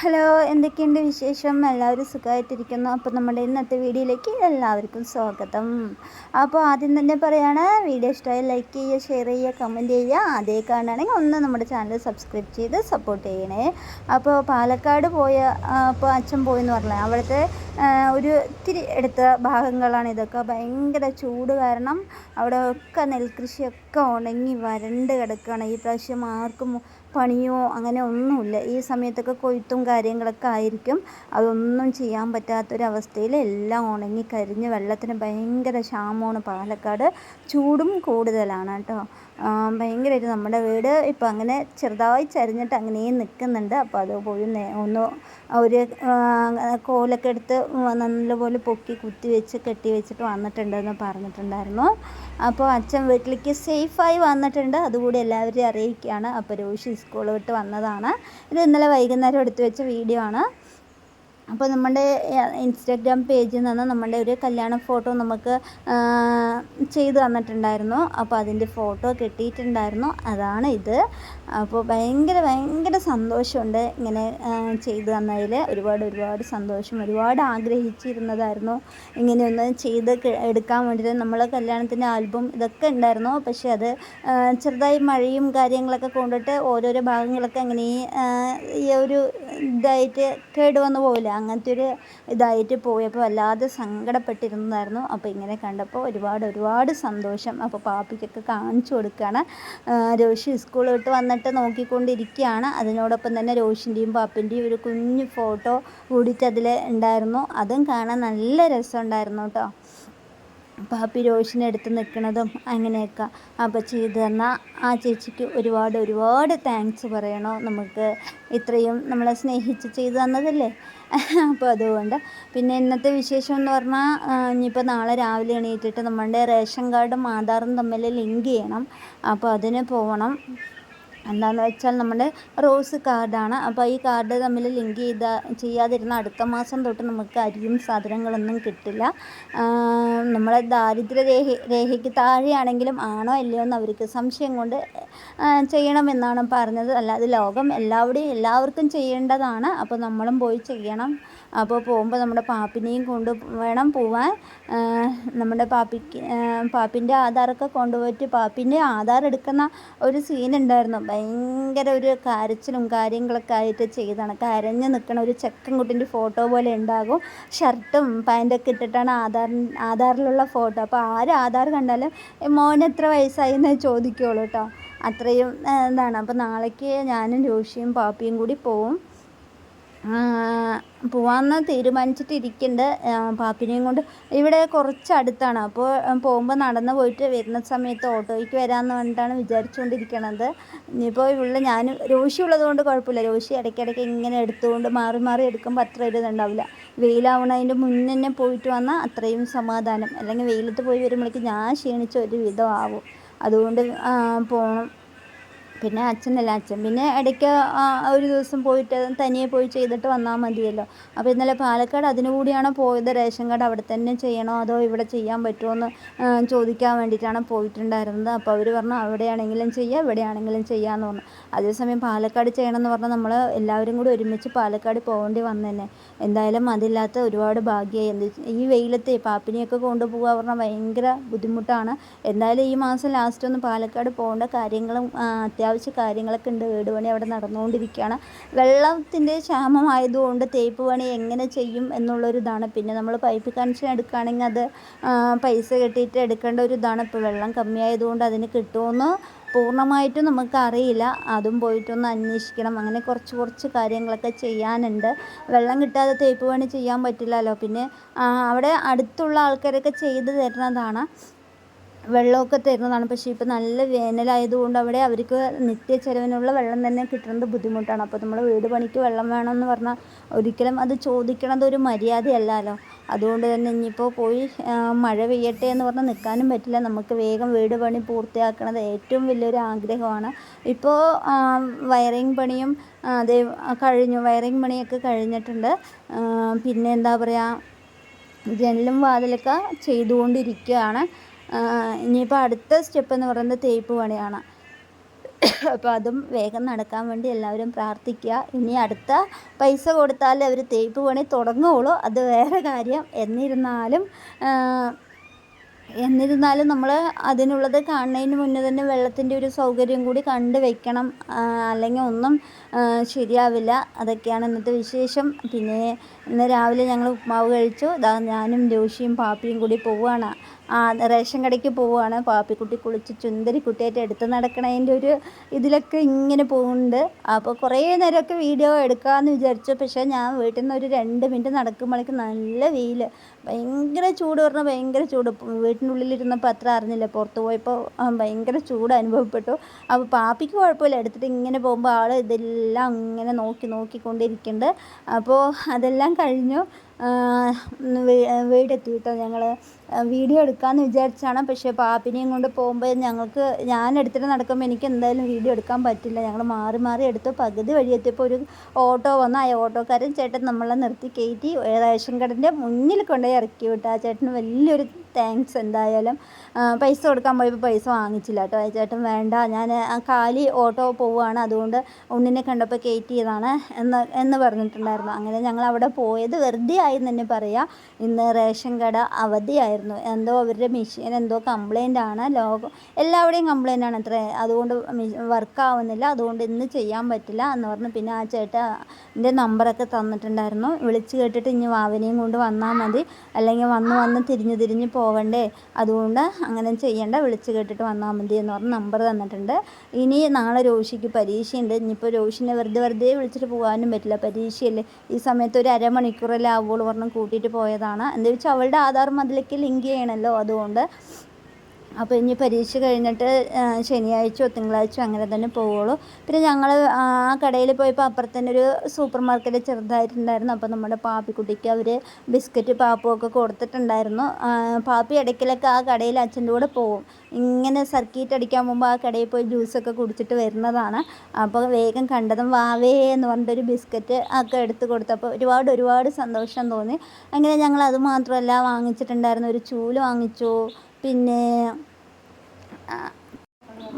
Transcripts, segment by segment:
Hello എന്തൊക്കെയുണ്ട് വിശേഷം? എല്ലാവരും സുഖമായിട്ടിരിക്കുന്നു. അപ്പോൾ നമ്മുടെ ഇന്നത്തെ വീഡിയോയിലേക്ക് എല്ലാവർക്കും സ്വാഗതം. അപ്പോൾ ആദ്യം തന്നെ പറയുകയാണ് വീഡിയോ ഇഷ്ടമായി ലൈക്ക് ചെയ്യുക ഷെയർ ചെയ്യുക കമന്റ് ചെയ്യുക. അതേ കാണുകയാണെങ്കിൽ ഒന്ന് നമ്മുടെ ചാനൽ സബ്സ്ക്രൈബ് ചെയ്ത് സപ്പോർട്ട് ചെയ്യണേ. അപ്പോൾ പാലക്കാട് പോയ അപ്പോൾ അച്ഛൻ പോയെന്ന് പറഞ്ഞാൽ അവിടുത്തെ ഒരു ഇത്തിരി എടുത്ത ഭാഗങ്ങളാണ് ഇതൊക്കെ. ഭയങ്കര ചൂട് കാരണം അവിടെ ഒക്കെ നെൽകൃഷിയൊക്കെ ഉണങ്ങി വരണ്ട് കിടക്കുകയാണ്. ഈ പ്രാവശ്യം ആർക്കും പണിയോ അങ്ങനെ ഒന്നുമില്ല. ഈ സമയത്തൊക്കെ കൊയ്ത്തും കാര്യങ്ങളൊക്കെ ആയിരിക്കും. അതൊന്നും ചെയ്യാൻ പറ്റാത്തൊരവസ്ഥയിൽ എല്ലാം ഉണങ്ങി കരിഞ്ഞ് വെള്ളത്തിന് ഭയങ്കര ക്ഷാമമാണ് പാലക്കാട്. ചൂടും കൂടുതലാണ് കേട്ടോ. ഭയങ്കരമായിട്ട് നമ്മുടെ വീട് ഇപ്പം അങ്ങനെ ചെറുതായി ചരിഞ്ഞിട്ട് അങ്ങനെയും നിൽക്കുന്നുണ്ട്. അപ്പോൾ അത് പോയി ഒന്ന് ഒരു കോലൊക്കെ എടുത്ത് നല്ലപോലെ പൊക്കി കുത്തി വെച്ച് കെട്ടി വെച്ചിട്ട് വന്നിട്ടുണ്ടെന്ന് പറഞ്ഞിട്ടുണ്ടായിരുന്നു. അപ്പോൾ അച്ഛൻ വീട്ടിലേക്ക് സേഫായി വന്നിട്ടുണ്ട്. അതുകൂടി എല്ലാവരെയും അറിയിക്കുകയാണ്. അപ്പോൾ രോഷി സ്കൂൾ വിട്ട് വന്നതാണ്. ഇത് ഇന്നലെ വൈകുന്നേരം എടുത്തു വെച്ച വീഡിയോ ആണ്. അപ്പോൾ നമ്മുടെ ഇൻസ്റ്റാഗ്രാം പേജിൽ നിന്ന് നമ്മുടെ ഒരു കല്യാണ ഫോട്ടോ നമുക്ക് ചെയ്തു തന്നിട്ടുണ്ടായിരുന്നു. അപ്പോൾ അതിന്റെ ഫോട്ടോ കിട്ടിയിട്ടുണ്ടായിരുന്നു. അതാണ് ഇത്. അപ്പോൾ ഭയങ്കര ഭയങ്കര സന്തോഷമുണ്ട് ഇങ്ങനെ ചെയ്തു തന്നതിൽ. ഒരുപാട് ഒരുപാട് സന്തോഷം. ഒരുപാട് ആഗ്രഹിച്ചിരുന്നതായിരുന്നു ഇങ്ങനെയൊന്ന് ചെയ്ത് എടുക്കാൻ വേണ്ടിയിട്ട്. നമ്മൾ കല്യാണത്തിന്റെ ആൽബം ഇതൊക്കെ ഉണ്ടായിരുന്നു. പക്ഷേ അത് ചെറുതായി മഴയും കാര്യങ്ങളൊക്കെ കൊണ്ടിട്ട് ഓരോരോ ഭാഗങ്ങളൊക്കെ അങ്ങനെ ഈ ഒരു ഇതായിട്ട് കേട് വന്നു പോവില്ല. അങ്ങനത്തെ ഒരു ഇതായിട്ട് പോയപ്പോൾ വല്ലാതെ സങ്കടപ്പെട്ടിരുന്നതായിരുന്നു. അപ്പോൾ ഇങ്ങനെ കണ്ടപ്പോൾ ഒരുപാട് ഒരുപാട് സന്തോഷം. അപ്പോൾ പാപ്പിക്കൊക്കെ കാണിച്ചു കൊടുക്കുകയാണ്. രോഷി സ്കൂൾ വിട്ട് വന്നിട്ട് നോക്കിക്കൊണ്ടിരിക്കുകയാണ്. അതിനോടൊപ്പം തന്നെ രോഷിന്റെയും പാപ്പിന്റെയും ഒരു കുഞ്ഞു ഫോട്ടോ കൂടിയിട്ട് അതിൽ ഉണ്ടായിരുന്നു. അതും കാണാൻ നല്ല രസമുണ്ടായിരുന്നു കേട്ടോ. പാപ്പി രോഷിനെടുത്ത് നിൽക്കുന്നതും അങ്ങനെയൊക്കെ. അപ്പോൾ ചെയ്തു തന്ന ആ ചേച്ചിക്ക് ഒരുപാട് ഒരുപാട് താങ്ക്സ് പറയണോ നമുക്ക് ഇത്രയും നമ്മളെ സ്നേഹിച്ച് ചെയ്തു തന്നതല്ലേ? അപ്പോൾ അതുകൊണ്ട് പിന്നെ ഇന്നത്തെ വിശേഷം എന്ന് പറഞ്ഞാൽ ഇനിയിപ്പോൾ നാളെ രാവിലെ എണീറ്റിട്ട് നമ്മളുടെ റേഷൻ കാർഡും ആധാറും തമ്മിൽ ലിങ്ക് ചെയ്യണം. അപ്പോൾ അതിന് പോകണം എന്താണെന്ന് വെച്ചാൽ നമ്മുടെ റോസ് കാർഡാണ്. അപ്പോൾ ഈ കാർഡ് തമ്മിൽ ലിങ്ക് ചെയ്ത ചെയ്യാതിരുന്ന അടുത്ത മാസം തൊട്ട് നമുക്ക് അരിയും സാധനങ്ങളൊന്നും കിട്ടില്ല. നമ്മളെ ദാരിദ്ര്യ രേഖ രേഖയ്ക്ക് താഴെയാണെങ്കിലും ആണോ ഇല്ലയോ എന്ന് അവർക്ക് സംശയം കൊണ്ട് ചെയ്യണമെന്നാണ് പറഞ്ഞത്. അല്ലാതെ ലോകം എല്ലാവരുടെയും എല്ലാവർക്കും ചെയ്യേണ്ടതാണ്. അപ്പോൾ നമ്മളും പോയി ചെയ്യണം. അപ്പോൾ പോകുമ്പോൾ നമ്മുടെ പാപ്പിനെയും കൊണ്ട് വേണം പോവാൻ. നമ്മുടെ പാപ്പിക്ക് പാപ്പിന്റെ ആധാറൊക്കെ കൊണ്ടുപോയിട്ട് പാപ്പിന്റെ ആധാർ എടുക്കുന്ന ഒരു സീൻ ഉണ്ടായിരുന്നു ഭയങ്കര ഒരു കരച്ചിലും കാര്യങ്ങളൊക്കെ ആയിട്ട് ചെയ്താണ്. കരഞ്ഞ് നിൽക്കണ ഒരു ചെക്കൻ ചെക്കൻകുട്ടിന്റെ ഫോട്ടോ പോലെ ഉണ്ടാകും. ഷർട്ടും പാന്റൊക്കെ ഇട്ടിട്ടാണ് ആധാർ ആധാറിലുള്ള ഫോട്ടോ. അപ്പോൾ ആര് ആധാർ കണ്ടാലും മോൻ എത്ര വയസ്സായി എന്നേ ചോദിക്കുകയുള്ളൂ കേട്ടോ. അത്രയും എന്താണ് അപ്പോൾ നാളേക്ക് ഞാനും രോഷിയും പാപ്പിയും കൂടി പോവും. പോവാമെന്ന് തീരുമാനിച്ചിട്ടിരിക്കുന്നുണ്ട് പാപ്പിനെയും കൊണ്ട്. ഇവിടെ കുറച്ച് അടുത്താണ് അപ്പോൾ പോകുമ്പോൾ നടന്ന് പോയിട്ട് വരുന്ന സമയത്ത് ഓട്ടോയ്ക്ക് വരാമെന്ന് പറഞ്ഞിട്ടാണ് വിചാരിച്ചുകൊണ്ടിരിക്കണത് ഇനിയിപ്പോൾ ഇവിടെ ഞാൻ രോഷി ഉള്ളതുകൊണ്ട് കുഴപ്പമില്ല. രോഷി ഇടയ്ക്കിടയ്ക്ക് ഇങ്ങനെ എടുത്തുകൊണ്ട് മാറി മാറി എടുക്കുമ്പോൾ അത്ര ഇരുന്നുണ്ടാവില്ല വെയിലാവണതിന്റെ മുന്നേ പോയിട്ട് വന്നാൽ അത്രയും സമാധാനം. അല്ലെങ്കിൽ വെയിലത്ത് പോയി വരുമ്പോഴേക്കും ഞാൻ ക്ഷീണിച്ച ഒരു വിധമാവും അതുകൊണ്ട് പോകണം പിന്നെ അച്ഛനല്ല അച്ഛൻ. പിന്നെ ഇടയ്ക്ക് ഒരു ദിവസം പോയിട്ട് തനിയെ പോയി ചെയ്തിട്ട് വന്നാൽ മതിയല്ലോ. അപ്പോൾ ഇന്നലെ പാലക്കാട് അതിനു കൂടിയാണ് പോയത്? റേഷൻ കാർഡ് അവിടെ തന്നെ ചെയ്യണോ? അതോ ഇവിടെ ചെയ്യാൻ പറ്റുമോ എന്ന് ചോദിക്കാൻ വേണ്ടിയിട്ടാണ് പോയിട്ടുണ്ടായിരുന്നത്. അപ്പോൾ അവർ പറഞ്ഞു അവിടെയാണെങ്കിലും ചെയ്യുക ഇവിടെയാണെങ്കിലും ചെയ്യാമെന്ന് പറഞ്ഞു. അതേസമയം പാലക്കാട് ചെയ്യണമെന്ന് പറഞ്ഞാൽ നമ്മൾ എല്ലാവരും കൂടി ഒരുമിച്ച് പാലക്കാട് പോകേണ്ടി വന്നു എന്തായാലും അതില്ലാത്ത ഒരുപാട് ഭാഗ്യമായി എന്ത് ഈ വെയിലത്തെ പാപ്പിനെയൊക്കെ കൊണ്ടുപോകുക പറഞ്ഞാൽ ഭയങ്കര ബുദ്ധിമുട്ടാണ്. എന്തായാലും ഈ മാസം ലാസ്റ്റ് ഒന്ന് പാലക്കാട് പോകേണ്ട കാര്യങ്ങളും അത്യാവശ്യ കാര്യങ്ങളൊക്കെ ഉണ്ട്. വീട് പണി അവിടെ നടന്നുകൊണ്ടിരിക്കുകയാണ്. വെള്ളത്തിന്റെ ക്ഷാമമായതുകൊണ്ട് തേപ്പ് പണി എങ്ങനെ ചെയ്യും എന്നുള്ളൊരിതാണ്. പിന്നെ നമ്മൾ പൈപ്പ് കണക്ഷൻ എടുക്കുകയാണെങ്കിൽ അത് പൈസ കെട്ടിയിട്ട് എടുക്കേണ്ട ഒരു ഇതാണ് ഇപ്പോൾ വെള്ളം കമ്മിയായതുകൊണ്ട് അതിന് കിട്ടുമെന്ന് പൂർണമായിട്ടും നമുക്കറിയില്ല അതും പോയിട്ടൊന്ന് അന്വേഷിക്കണം. അങ്ങനെ കുറച്ച് കുറച്ച് കാര്യങ്ങളൊക്കെ ചെയ്യാനുണ്ട്. വെള്ളം കിട്ടാതെ തേപ്പ് പണി ചെയ്യാൻ പറ്റില്ലല്ലോ. പിന്നെ അവിടെ അടുത്തുള്ള ആൾക്കാരൊക്കെ ചെയ്തു തരുന്നതാണ്. വെള്ളമൊക്കെ തരുന്നതാണ്. പക്ഷേ ഇപ്പോൾ നല്ല വേനലായതുകൊണ്ട് അവിടെ അവർക്ക് നിത്യ ചിലവിനുള്ള വെള്ളം തന്നെ കിട്ടുന്നത് ബുദ്ധിമുട്ടാണ്. അപ്പോൾ നമ്മൾ വീട് പണിക്ക് വെള്ളം വേണമെന്ന് പറഞ്ഞാൽ ഒരിക്കലും അത് ചോദിക്കണത് ഒരു മര്യാദയല്ലല്ലോ. അതുകൊണ്ട് തന്നെ ഇനിയിപ്പോൾ പോയി മഴ പെയ്യട്ടെ എന്ന് പറഞ്ഞാൽ നിൽക്കാനും പറ്റില്ല. നമുക്ക് വേഗം വീട് പണി പൂർത്തിയാക്കണത് ഏറ്റവും വലിയൊരു ആഗ്രഹമാണ്. ഇപ്പോൾ വയറിംഗ് പണിയും അതേ കഴിഞ്ഞു. വയറിംഗ് പണിയൊക്കെ കഴിഞ്ഞിട്ടുണ്ട്. പിന്നെ എന്താ പറയുക ജനലും വാതിലൊക്കെ ചെയ്തുകൊണ്ടിരിക്കുകയാണ്. ഇനിയിപ്പോൾ അടുത്ത സ്റ്റെപ്പ് എന്ന് പറയുന്നത് തേപ്പ് പണിയാണ്. അപ്പോൾ അതും വേഗം നടക്കാൻ വേണ്ടി എല്ലാവരും പ്രാർത്ഥിക്കുക. ഇനി അടുത്ത പൈസ കൊടുത്താൽ അവർ തേപ്പ് പണി തുടങ്ങുകയുള്ളൂ അത് വേറെ കാര്യം. എന്നിരുന്നാലും എന്നിരുന്നാലും നമ്മൾ അതിനുള്ളത് കാണുന്നതിന് മുന്നേ തന്നെ വെള്ളത്തിന്റെ ഒരു സൗകര്യം കൂടി കണ്ടു വെക്കണം. അല്ലെങ്കിൽ ഒന്നും ശരിയാവില്ല. അതൊക്കെയാണ് ഇന്നത്തെ വിശേഷം. പിന്നെ ഇന്ന് രാവിലെ ഞങ്ങൾ ഉപ്മാവ് കഴിച്ചു. ഞാനും ജോഷിയും പാപ്പിയും കൂടി പോവുകയാണ് റേഷൻ കടയ്ക്ക് പോവുകയാണ്. പാപ്പിക്കുട്ടി കുളിച്ച് ചുന്ദരിക്കുട്ടിയായിട്ട് എടുത്ത് നടക്കണതിന്റെ ഒരു ഇതിലൊക്കെ ഇങ്ങനെ പോകുന്നുണ്ട് അപ്പോൾ കുറേ നേരമൊക്കെ വീഡിയോ എടുക്കാമെന്ന് വിചാരിച്ചു. പക്ഷേ ഞാൻ വീട്ടിൽ നിന്ന് ഒരു രണ്ട് മിനിറ്റ് നടക്കുമ്പോഴേക്കും നല്ല വെയിൽ. ഭയങ്കര ചൂട് പറഞ്ഞാൽ ഭയങ്കര ചൂട്. വീട്ടിനുള്ളിലിരുന്നപ്പോൾ അത്ര അറിഞ്ഞില്ല. പുറത്ത് പോയപ്പോൾ ഭയങ്കര ചൂട് അനുഭവപ്പെട്ടു. അപ്പോൾ പാപ്പിക്ക് കുഴപ്പമില്ല. എടുത്തിട്ട് ഇങ്ങനെ പോകുമ്പോൾ ആൾ ഇതെല്ലാം ഇങ്ങനെ നോക്കി നോക്കിക്കൊണ്ടിരിക്കുന്നുണ്ട്. അപ്പോൾ അതെല്ലാം കഴിഞ്ഞു. വീടെത്തി കേട്ടോ ഞങ്ങൾ വീഡിയോ എടുക്കാമെന്ന് വിചാരിച്ചാണ്. പക്ഷേ പാപ്പിനെയും കൊണ്ട് പോകുമ്പോൾ ഞങ്ങൾക്ക് ഞാൻ എടുത്തിട്ട് നടക്കുമ്പോൾ എനിക്ക് എന്തായാലും വീഡിയോ എടുക്കാൻ പറ്റില്ല. ഞങ്ങൾ മാറി മാറി എടുത്തു പകുതി വഴി എത്തിയപ്പോൾ ഒരു ഓട്ടോ വന്നു. ആ ഓട്ടോക്കാരൻ ചേട്ടൻ നമ്മളെ നിർത്തി കയറ്റി റേഷൻ കടന്റെ മുന്നിൽ കൊണ്ടുപോയി ഇറക്കി വിട്ടു. ആ ചേട്ടന് വലിയൊരു താങ്ക്സ് എന്തായാലും. പൈസ കൊടുക്കാൻ പോയപ്പോൾ പൈസ വാങ്ങിച്ചില്ല കേട്ടോ. ചേട്ടൻ വേണ്ട ഞാൻ കാലി ഓട്ടോ പോവുകയാണ്. അതുകൊണ്ട് ഉണ്ണിനെ കണ്ടപ്പോൾ കയറ്റിയതാണ് എന്ന് എന്ന് പറഞ്ഞിട്ടുണ്ടായിരുന്നു. അങ്ങനെ ഞങ്ങൾ അവിടെ പോയത് വെറുതെ ആയി തന്നെ പറയാം. ഇന്ന് റേഷൻ കട അവധിയായിരുന്നു. എന്തോ അവരുടെ മെഷീൻ എന്തോ കംപ്ലൈന്റ് ആണ്. ലോകം എല്ലാവരുടെയും കംപ്ലൈന്റ് ആണ് അത്ര. അതുകൊണ്ട് വർക്ക് ആവുന്നില്ല. അതുകൊണ്ട് ഇന്ന് ചെയ്യാൻ പറ്റില്ല എന്ന് പറഞ്ഞു. പിന്നെ ആ ചേട്ടന്റെ നമ്പറൊക്കെ തന്നിട്ടുണ്ടായിരുന്നു. വിളിച്ച് കേട്ടിട്ട് ഇനി വാവനെയും കൊണ്ട് വന്നാൽ മതി. അല്ലെങ്കിൽ വന്ന് വന്ന് തിരിഞ്ഞ് തിരിഞ്ഞ് പോവണ്ടേ. അതുകൊണ്ട് അങ്ങനെ ചെയ്യേണ്ട വിളിച്ച് കേട്ടിട്ട് വന്നാൽ മതി എന്ന് പറഞ്ഞ് നമ്പർ തന്നിട്ടുണ്ട്. ഇനി നാളെ രോഷിക്ക് പരീക്ഷയുണ്ട്. ഇനിയിപ്പോൾ രോഷിനെ വെറുതെ വെറുതെ വിളിച്ചിട്ട് പോകാനും പറ്റില്ല. പരീക്ഷയല്ലേ? ഈ സമയത്ത് ഒരു അരമണിക്കൂറല്ലേ ആവുള്ളൂ പറഞ്ഞ് കൂട്ടിയിട്ട് പോയതാണ്. എന്താ വെച്ചാൽ അവളുടെ ആധാർ അതിലേക്ക് ലിങ്ക് ചെയ്യണമല്ലോ അതുകൊണ്ട്. അപ്പോൾ ഇനി പരീക്ഷ കഴിഞ്ഞിട്ട് ശനിയാഴ്ചയോ തിങ്കളാഴ്ചയോ അങ്ങനെ തന്നെ പോവുള്ളൂ. പിന്നെ ഞങ്ങൾ ആ കടയിൽ പോയപ്പോൾ അപ്പുറത്തന്നെ ഒരു സൂപ്പർ മാർക്കറ്റ് ചെറുതായിട്ടുണ്ടായിരുന്നു. അപ്പോൾ നമ്മുടെ പാപ്പിക്കുട്ടിക്ക് അവർ ബിസ്ക്കറ്റ് പാപ്പും ഒക്കെ കൊടുത്തിട്ടുണ്ടായിരുന്നു. പാപ്പി ഇടയ്ക്കിലൊക്കെ ആ കടയിൽ അച്ഛന്റെ കൂടെ പോവും. ഇങ്ങനെ സർക്കീറ്റ് അടിക്കാൻ പോകുമ്പോൾ ആ കടയിൽ പോയി ജ്യൂസൊക്കെ കുടിച്ചിട്ട് വരുന്നതാണ്. അപ്പോൾ വേഗം കണ്ടതും വാവേ എന്ന് പറഞ്ഞിട്ടൊരു ബിസ്ക്കറ്റ് ഒക്കെ എടുത്ത് കൊടുത്തപ്പോൾ ഒരുപാട് ഒരുപാട് സന്തോഷം തോന്നി. അങ്ങനെ ഞങ്ങൾ അത് മാത്രമല്ല വാങ്ങിച്ചിട്ടുണ്ടായിരുന്നു ഒരു ചൂൽ വാങ്ങിച്ചു. പിന്നെ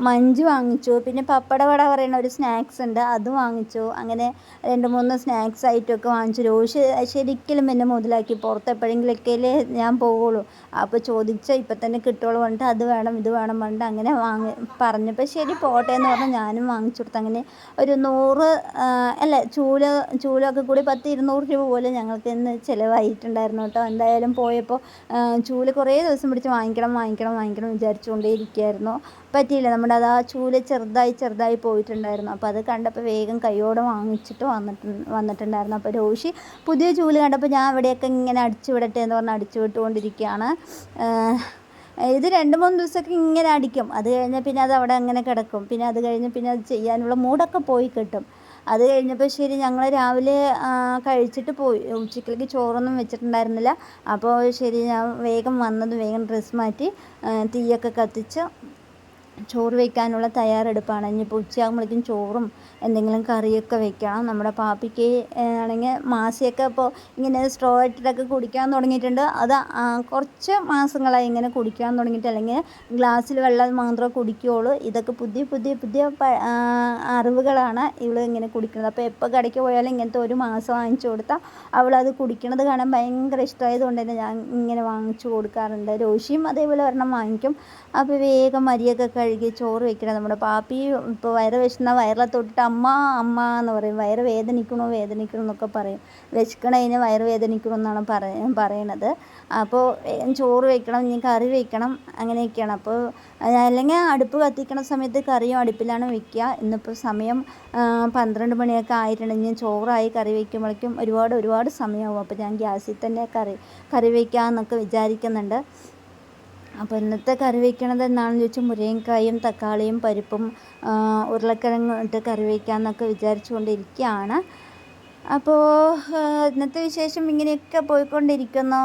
മഞ്ച് വാങ്ങിച്ചു. പിന്നെ പപ്പട വട പറയുന്ന ഒരു സ്നാക്സ് ഉണ്ട്. അത് വാങ്ങിച്ചു. അങ്ങനെ രണ്ട് മൂന്ന് സ്നാക്സ് ഐറ്റമൊക്കെ വാങ്ങിച്ചു. രോഷ് ശരിക്കലും എന്നെ മുതലാക്കി. പുറത്ത് എപ്പോഴെങ്കിലൊക്കെ ഞാൻ പോവുള്ളൂ. അപ്പോൾ ചോദിച്ച ഇപ്പം തന്നെ കിട്ടുള്ളൂ പറഞ്ഞിട്ട് അത് വേണം ഇത് വേണം പറഞ്ഞിട്ട് അങ്ങനെ വാങ്ങി പറഞ്ഞപ്പോൾ ശരി പോട്ടെ എന്ന് പറഞ്ഞാൽ ഞാനും വാങ്ങിച്ചു കൊടുത്തു. അങ്ങനെ ഒരു നൂറ് അല്ല ചൂല ചൂലൊക്കെ കൂടി പത്ത് ഇരുന്നൂറ് രൂപ പോലെ ഞങ്ങൾക്ക് ഇന്ന് ചിലവായിട്ടുണ്ടായിരുന്നു കേട്ടോ. എന്തായാലും പോയപ്പോൾ ചൂൽ കുറേ ദിവസം പിടിച്ച് വാങ്ങിക്കണം വാങ്ങിക്കണം വാങ്ങിക്കണം വിചാരിച്ചുകൊണ്ടേ ഇരിക്കുകയായിരുന്നു പറ്റിയില്ല. നമ്മുടെ അത് ആ ചൂൽ ചെറുതായി ചെറുതായി പോയിട്ടുണ്ടായിരുന്നു. അപ്പോൾ അത് കണ്ടപ്പോൾ വേഗം കൈയോടെ വാങ്ങിച്ചിട്ട് വന്നിട്ട് വന്നിട്ടുണ്ടായിരുന്നു. അപ്പോൾ രോഷി പുതിയ ചൂൽ കണ്ടപ്പോൾ ഞാൻ അവിടെയൊക്കെ ഇങ്ങനെ അടിച്ചു വിടട്ടെ എന്ന് പറഞ്ഞ് അടിച്ചു വിട്ടുകൊണ്ടിരിക്കുകയാണ്. ഇത് രണ്ട് മൂന്ന് ദിവസമൊക്കെ ഇങ്ങനെ അടിക്കും. അത് കഴിഞ്ഞാൽ പിന്നെ അത് അവിടെ അങ്ങനെ കിടക്കും. പിന്നെ അത് കഴിഞ്ഞ് പിന്നെ അത് ചെയ്യാനുള്ള മൂടൊക്കെ പോയി കിട്ടും. അത് കഴിഞ്ഞപ്പോൾ ശരി ഞങ്ങൾ രാവിലെ കഴിച്ചിട്ട് പോയി. ഉച്ചക്കിലേക്ക് ചോറൊന്നും വെച്ചിട്ടുണ്ടായിരുന്നില്ല. അപ്പോൾ ശരി ഞാൻ വേഗം വന്നത് വേഗം ഡ്രസ്സ് മാറ്റി തീയൊക്കെ കത്തിച്ച് ചോറ് വയ്ക്കാനുള്ള തയ്യാറെടുപ്പാണ്. ഇനിയിപ്പോൾ ഉച്ചയാകുമ്പോഴേക്കും ചോറും എന്തെങ്കിലും കറിയൊക്കെ വെക്കണം. നമ്മുടെ പാപ്പിക്ക് ആണെങ്കിൽ മാസിയൊക്കെ ഇപ്പോൾ ഇങ്ങനെ സ്ട്രോ ഇട്ടിട്ടൊക്കെ കുടിക്കാൻ തുടങ്ങിയിട്ടുണ്ട്. അത് കുറച്ച് മാസങ്ങളായി ഇങ്ങനെ കുടിക്കാൻ തുടങ്ങിയിട്ട് അല്ലെങ്കിൽ ഗ്ലാസ്സിൽ വെള്ളം മാത്രമേ കുടിക്കുകയുള്ളൂ. ഇതൊക്കെ പുതിയ പുതിയ പുതിയ അറിവുകളാണ് ഇവൾ ഇങ്ങനെ കുടിക്കുന്നത്. അപ്പോൾ എപ്പോൾ കടയ്ക്ക് പോയാലും ഇങ്ങനത്തെ ഒരു മാസം വാങ്ങിച്ചു കൊടുത്താൽ അവളത് കുടിക്കണത് കാണാൻ ഭയങ്കര ഇഷ്ടമായതുകൊണ്ട് തന്നെ ഞാൻ ഇങ്ങനെ വാങ്ങിച്ചു കൊടുക്കാറുണ്ട്. രോഷിയും അതേപോലെ ഒരെണ്ണം വാങ്ങിക്കും. അപ്പോൾ വേഗം മരിയൊക്കെ കഴുകി ചോറ് വെക്കണം നമ്മുടെ പാപ്പി ഇപ്പോൾ വയറ് വിശന്ന വയറിലെ തൊട്ടിട്ട് അമ്മ അമ്മ എന്ന് പറയും. വയറ് വേദനിക്കണോ വേദനിക്കണോ എന്നൊക്കെ പറയും. വിശക്കണതിന് വയറ് വേദനിക്കണോ എന്നാണ് പറയ പറയണത്. അപ്പോൾ ചോറ് വെക്കണം ഇനി കറി വെക്കണം അങ്ങനെയൊക്കെയാണ്. അപ്പോൾ അല്ലെങ്കിൽ അടുപ്പ് കത്തിക്കണ സമയത്ത് കറിയും അടുപ്പിലാണ് വെക്കുക ഇന്നിപ്പോൾ സമയം പന്ത്രണ്ട് മണിയൊക്കെ ആയിട്ടുണ്ടെങ്കിൽ ചോറായി കറി വയ്ക്കുമ്പോഴേക്കും ഒരുപാട് ഒരുപാട് സമയമാവും അപ്പോൾ ഞാൻ ഗ്യാസിൽ തന്നെ കറി കറി വയ്ക്കാമെന്നൊക്കെ വിചാരിക്കുന്നുണ്ട്. അപ്പോൾ ഇന്നത്തെ കറി വയ്ക്കണത് എന്താണെന്ന് ചോദിച്ചാൽ മുരിങ്ങക്കായും തക്കാളിയും പരിപ്പും ഉരുളക്കിഴങ്ങും ഇട്ട് കറി വയ്ക്കാമെന്നൊക്കെ വിചാരിച്ചു കൊണ്ടിരിക്കുകയാണ് അപ്പോൾ ഇന്നത്തെ വിശേഷം ഇങ്ങനെയൊക്കെ പോയിക്കൊണ്ടിരിക്കുന്നു.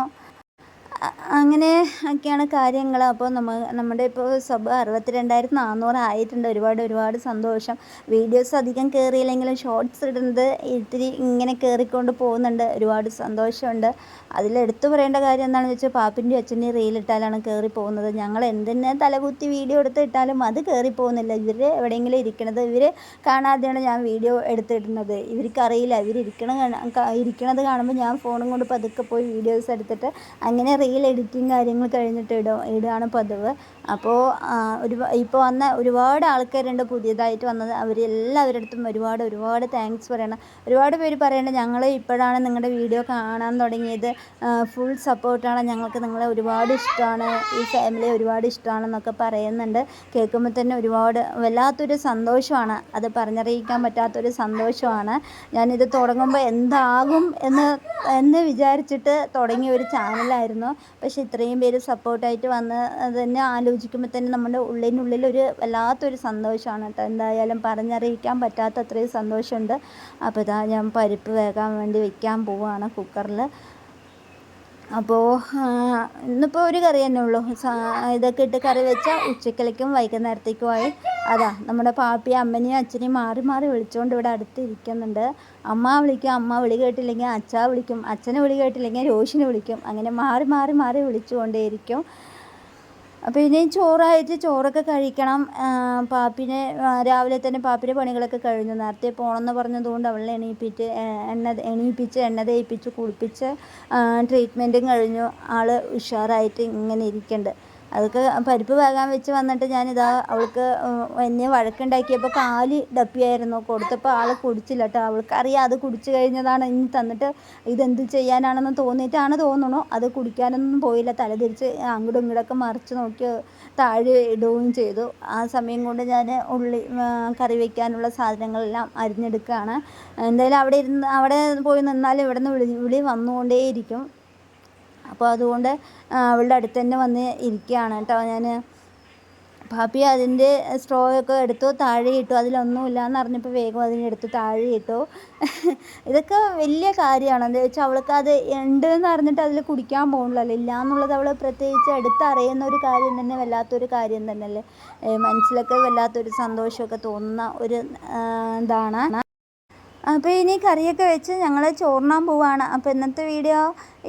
അങ്ങനെ ഒക്കെയാണ് കാര്യങ്ങൾ. അപ്പോൾ നമ്മൾ നമ്മുടെ ഇപ്പോൾ സബ് അറുപത്തിരണ്ടായിരത്തി നാനൂറ് ആയിട്ടുണ്ട്. ഒരുപാട് ഒരുപാട് സന്തോഷം. വീഡിയോസ് അധികം കയറിയില്ലെങ്കിലും ഷോർട്സ് ഇടുന്നത് ഇത്തിരി ഇങ്ങനെ കയറിക്കൊണ്ട് പോകുന്നുണ്ട്. ഒരുപാട് സന്തോഷമുണ്ട്. അതിലെടുത്തു പറയേണ്ട കാര്യം എന്താണെന്ന് വെച്ചാൽ പാപ്പിന്റെ അച്ഛന്റെ റീലിട്ടാലാണ് കയറി പോകുന്നത്. ഞങ്ങൾ എന്തിനെ തലകുത്തി വീഡിയോ എടുത്ത് ഇട്ടാലും അത് കയറി പോകുന്നില്ല. ഇവർ എവിടെയെങ്കിലും ഇരിക്കണത് ഇവർ കാണാതെയാണ് ഞാൻ വീഡിയോ എടുത്തിടുന്നത്. ഇവർക്കറിയില്ല. ഇവർ ഇരിക്കണ കാണ- ക- ഇരിക്കണത് കാണുമ്പോൾ ഞാൻ ഫോണും കൊണ്ട് പതുക്കെ പോയി വീഡിയോസ് എടുത്തിട്ട് അങ്ങനെ റീൽ എഡിറ്റിങ് കാര്യങ്ങൾ കഴിഞ്ഞിട്ട് ഇടും ഇടുകയാണ് പതിവ്. അപ്പോൾ ഒരു ഇപ്പോൾ വന്ന ഒരുപാട് ആൾക്കാരുണ്ട് പുതിയതായിട്ട് വന്നത്. അവരെല്ലാവരുടെ അടുത്തും ഒരുപാട് ഒരുപാട് താങ്ക്സ് പറയണം. ഒരുപാട് പേര് പറയണം ഞങ്ങൾ ഇപ്പോഴാണ് നിങ്ങളുടെ വീഡിയോ കാണാൻ തുടങ്ങിയത്. ഫുൾ സപ്പോർട്ടാണ് ഞങ്ങൾക്ക് നിങ്ങളെ ഒരുപാട് ഇഷ്ടമാണ്. ഈ ഫാമിലി ഒരുപാട് ഇഷ്ടമാണെന്നൊക്കെ പറയുന്നുണ്ട്. കേൾക്കുമ്പോൾ തന്നെ ഒരുപാട് വല്ലാത്തൊരു സന്തോഷമാണ്. അത് പറഞ്ഞറിയിക്കാൻ പറ്റാത്തൊരു സന്തോഷമാണ്. ഞാനിത് തുടങ്ങുമ്പോൾ എന്താകും എന്ന് എന്ന് വിചാരിച്ചിട്ട് തുടങ്ങിയ ഒരു ചാനലായിരുന്നു പക്ഷെ ഇത്രയും പേര് സപ്പോർട്ടായിട്ട് വന്ന് അത് തന്നെ ആലോചിക്കുമ്പോൾ തന്നെ നമ്മുടെ ഉള്ളിനുള്ളിൽ ഒരു വല്ലാത്തൊരു സന്തോഷമാണ് കേട്ടോ. എന്തായാലും പറഞ്ഞറിയിക്കാൻ പറ്റാത്ത അത്രയും സന്തോഷമുണ്ട്. അപ്പോൾ ഇതാ ഞാൻ പരിപ്പ് വേകാൻ വേണ്ടി വെക്കാൻ പോവുകയാണ് കുക്കറിൽ അപ്പോൾ ഇന്നിപ്പോൾ ഒരു കറി തന്നെ ഉള്ളൂ. ഇതൊക്കെ ഇട്ട് കറി വെച്ചാൽ ഉച്ചക്കലേക്കും വൈകുന്നേരത്തേക്കുമായി അതാ നമ്മുടെ പാപ്പിയും അമ്മനെയും അച്ഛനെയും മാറി മാറി വിളിച്ചുകൊണ്ട് ഇവിടെ അടുത്ത് ഇരിക്കുന്നുണ്ട്. അമ്മ വിളിക്കും അമ്മ വിളി കേട്ടില്ലെങ്കിൽ അച്ഛാ വിളിക്കും അച്ഛനെ വിളി കേട്ടില്ലെങ്കിൽ രോഷിനെ വിളിക്കും. അങ്ങനെ മാറി മാറി മാറി വിളിച്ചുകൊണ്ടേയിരിക്കും. അപ്പോൾ ഇനി ചോറായിട്ട് ചോറൊക്കെ കഴിക്കണം. പാപ്പിനെ രാവിലെ തന്നെ പാപ്പിന്റെ പണികളൊക്കെ കഴിഞ്ഞു. നേരത്തെ പോകണമെന്ന് പറഞ്ഞതുകൊണ്ട് അവളെ എണീപ്പിച്ച് എണ്ണ എണീപ്പിച്ച് എണ്ണ തേയിപ്പിച്ച് കുളിപ്പിച്ച് ട്രീറ്റ്മെന്റും കഴിഞ്ഞു. ആൾ ഉഷാറായിട്ട് ഇങ്ങനെ ഇരിക്കുന്നുണ്ട് അതൊക്കെ പരിപ്പ് വേകാൻ വെച്ച് വന്നിട്ട് ഞാനിതാ അവൾക്ക് എന്നെ വഴക്കുണ്ടാക്കിയപ്പോൾ കാൽ ഡപ്പിയായിരുന്നു. കൊടുത്തപ്പോൾ ആൾ കുടിച്ചില്ല കേട്ടോ അവൾക്ക് അറിയാം അത് കുടിച്ചു കഴിഞ്ഞതാണ്. ഇനി തന്നിട്ട് ഇതെന്ത് ചെയ്യാനാണെന്ന് തോന്നിയിട്ടാണ് തോന്നണു. അത് കുടിക്കാനൊന്നും പോയില്ല. തലതിരിച്ച് അങ്ങോട്ടും ഇങ്ങോട്ടൊക്കെ മറിച്ച് നോക്കി താഴെ ഇടുകയും ചെയ്തു. ആ സമയം കൊണ്ട് ഞാൻ ഉള്ളി കറി വയ്ക്കാനുള്ള സാധനങ്ങളെല്ലാം അരിഞ്ഞെടുക്കുകയാണ്. എന്തായാലും അവിടെ ഇരുന്ന് അവിടെ പോയി നിന്നാൽ ഇവിടെ നിന്ന് വിളി വിളി വന്നുകൊണ്ടേയിരിക്കും. അപ്പോൾ അതുകൊണ്ട് അവളുടെ അടുത്ത് തന്നെ വന്ന് ഇരിക്കുകയാണ് കേട്ടോ. ഞാൻ പാപ്പി അതിന്റെ സ്ട്രോ ഒക്കെ എടുത്തു താഴെ ഇട്ടു. അതിലൊന്നുമില്ല എന്ന് അറിഞ്ഞപ്പോൾ വേഗം അതിനെടുത്ത് താഴെ ഇട്ടു. ഇതൊക്കെ വലിയ കാര്യമാണ്. എന്താ വെച്ചാൽ അവൾക്ക് അത് ഉണ്ട് എന്ന് അറിഞ്ഞിട്ട് അതിൽ കുടിക്കാൻ പോകുന്നില്ലല്ലോ. ഇല്ല എന്നുള്ളത് അവൾ പ്രത്യേകിച്ച് എടുത്തറിയുന്ന ഒരു കാര്യം തന്നെ വല്ലാത്തൊരു കാര്യം തന്നെയല്ലേ? മനസ്സിലൊക്കെ വല്ലാത്തൊരു സന്തോഷമൊക്കെ തോന്നുന്ന ഒരു ഇതാണ്. അപ്പോൾ ഇനി കറിയൊക്കെ വെച്ച് ഞങ്ങൾ ചോറിനാൻ പോവാണ്. അപ്പോൾ ഇന്നത്തെ വീഡിയോ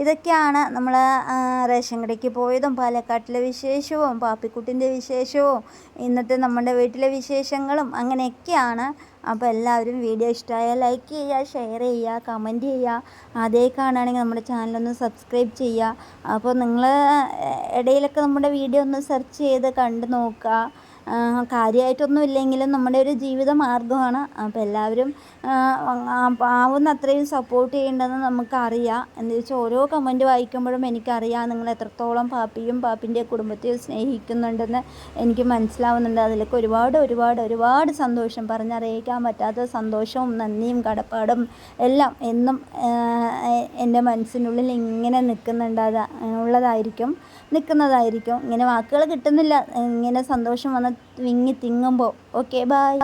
ഇതൊക്കെയാണ്. നമ്മൾ റേഷൻ കടയ്ക്ക് പോയതും പാലക്കാട്ടിലെ വിശേഷവും പാപ്പിക്കുട്ടിന്റെ വിശേഷവും ഇന്നത്തെ നമ്മുടെ വീട്ടിലെ വിശേഷങ്ങളും അങ്ങനെയൊക്കെയാണ്. അപ്പോൾ എല്ലാവരും വീഡിയോ ഇഷ്ടമായാൽ ലൈക്ക് ചെയ്യുക ഷെയർ ചെയ്യുക കമന്റ് ചെയ്യുക. അതേ കാണുകയാണെങ്കിൽ നമ്മുടെ ചാനലൊന്ന് സബ്സ്ക്രൈബ് ചെയ്യുക. അപ്പോൾ നിങ്ങൾ ഇടയിലൊക്കെ നമ്മുടെ വീഡിയോ ഒന്ന് സെർച്ച് ചെയ്ത് കണ്ട് നോക്കുക. കാര്യമായിട്ടൊന്നും ഇല്ലെങ്കിലും നമ്മുടെ ഒരു ജീവിത മാർഗമാണ്. അപ്പം എല്ലാവരും ആവുന്ന അത്രയും സപ്പോർട്ട് ചെയ്യേണ്ടതെന്ന് നമുക്കറിയാം. എന്ന് വെച്ചാൽ ഓരോ കമന്റ് വായിക്കുമ്പോഴും എനിക്കറിയാം നിങ്ങൾ എത്രത്തോളം പാപ്പിയും പാപ്പിന്റെ കുടുംബത്തെയും സ്നേഹിക്കുന്നുണ്ടെന്ന് എനിക്ക് മനസ്സിലാവുന്നുണ്ട്. അതിലൊക്കെ ഒരുപാട് ഒരുപാട് ഒരുപാട് സന്തോഷം. പറഞ്ഞറിയിക്കാൻ പറ്റാത്ത സന്തോഷവും നന്ദിയും കടപ്പാടും എല്ലാം എന്നും എന്റെ മനസ്സിനുള്ളിൽ ഇങ്ങനെ നിൽക്കുന്നുണ്ട്. അത് ഉള്ളതായിരിക്കും. നിൽക്കുന്നതായിരിക്കും. ഇങ്ങനെ വാക്കുകൾ കിട്ടുന്നില്ല. ഇങ്ങനെ സന്തോഷം വന്ന് വിങ്ങി തിങ്ങുമ്പോൾ. Okay bye